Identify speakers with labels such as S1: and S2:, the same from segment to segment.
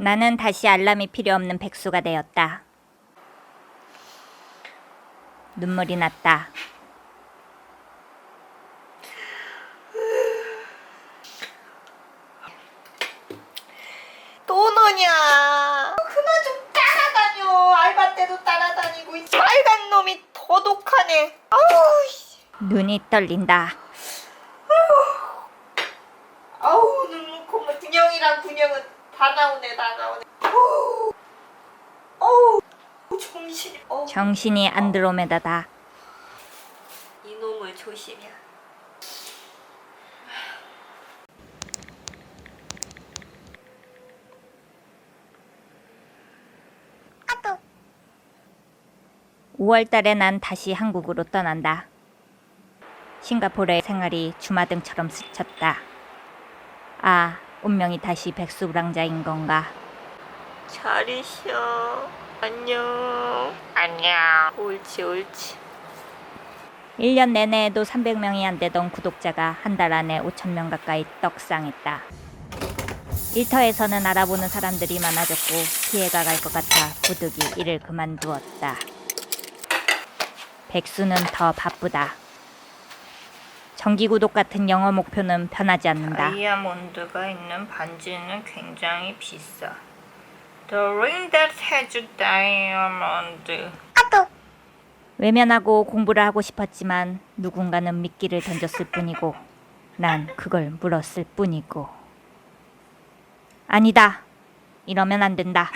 S1: 나는 다시 알람이 필요 없는 백수가 되었다. 눈물이 났다.
S2: 또 너냐? 그만 좀 따라다녀. 알바 때도 따라다니고 이 빨간 놈이 더 독하네. 아우.
S1: 눈이 떨린다.
S2: 다 나오네, 다 나오네. 어우, 어우, 정신이. 어,
S1: 정신이 안드로메다다.
S2: 이놈을 조심해. 아또
S1: 5월달에 난 다시 한국으로 떠난다. 싱가포르의 생활이 주마등처럼 스쳤다. 아, 운명이 다시 백수불황자인 건가?
S2: 잘 있어. 안녕. 안녕. 옳지, 옳지.
S1: 1년 내내에도 300명이 안 되던 구독자가 한 달 안에 5천명 가까이 떡상했다. 일터에서는 알아보는 사람들이 많아졌고 피해가 갈 것 같아 부득이 일을 그만두었다. 백수는 더 바쁘다. 정기 구독 같은 영어 목표는 변하지 않는다.
S2: 다이아몬드가 있는 반지는 굉장히 비싸. The ring that has diamond.
S1: 외면하고 공부를 하고 싶었지만 누군가는 미끼를 던졌을 뿐이고 난 그걸 물었을 뿐이고 아니다 이러면 안 된다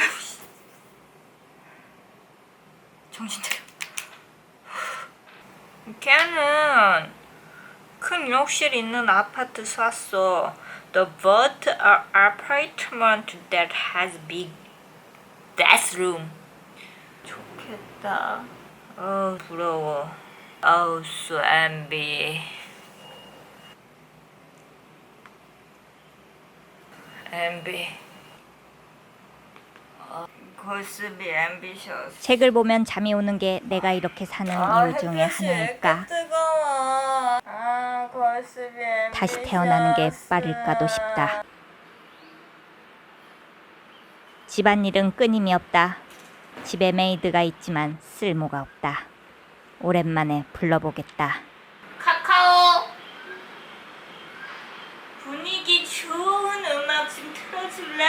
S2: 정신 차려. 걔는 큰 욕실 있는 아파트 샀어. The but apartment that has big bathroom. 좋겠다. 어우 부러워. 아우 so envy. envy. 어, 고스비 ambitious.
S1: 책을 보면 잠이 오는 게 내가 이렇게 사는 이유 중에 하나일까
S2: 뜨거워. 아,
S1: 다시 태어나는 게 빠를까도 싶다 집안일은 끊임이 없다 집에 메이드가 있지만 쓸모가 없다 오랜만에 불러보겠다
S2: 카카오. 분위기 좋은 음악 좀 틀어줄래?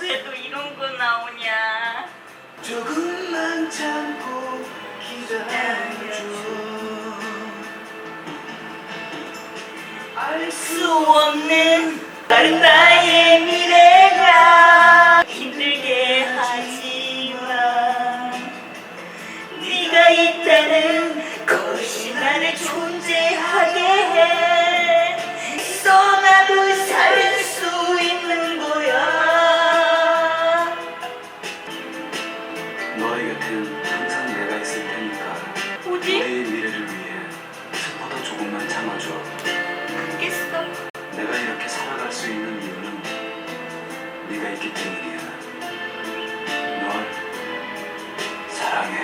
S2: 왜 또 이런 거 나오냐?
S3: 조금만 참고 기다려 알수수
S2: 없는 다른 나의 미래가 힘들게 하지만 네가 있다는
S3: 있기 때문이야 널 사랑해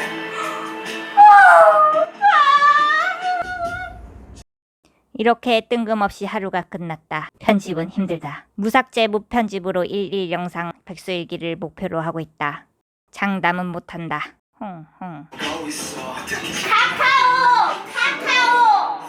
S1: 이렇게 뜬금없이 하루가 끝났다. 편집은 힘들다. 무삭제 무편집으로 일일 영상 백수일기를 목표로 하고 있다. 장담은 못한다. 홍홍.
S3: 가고 있어
S2: 카카오 카카오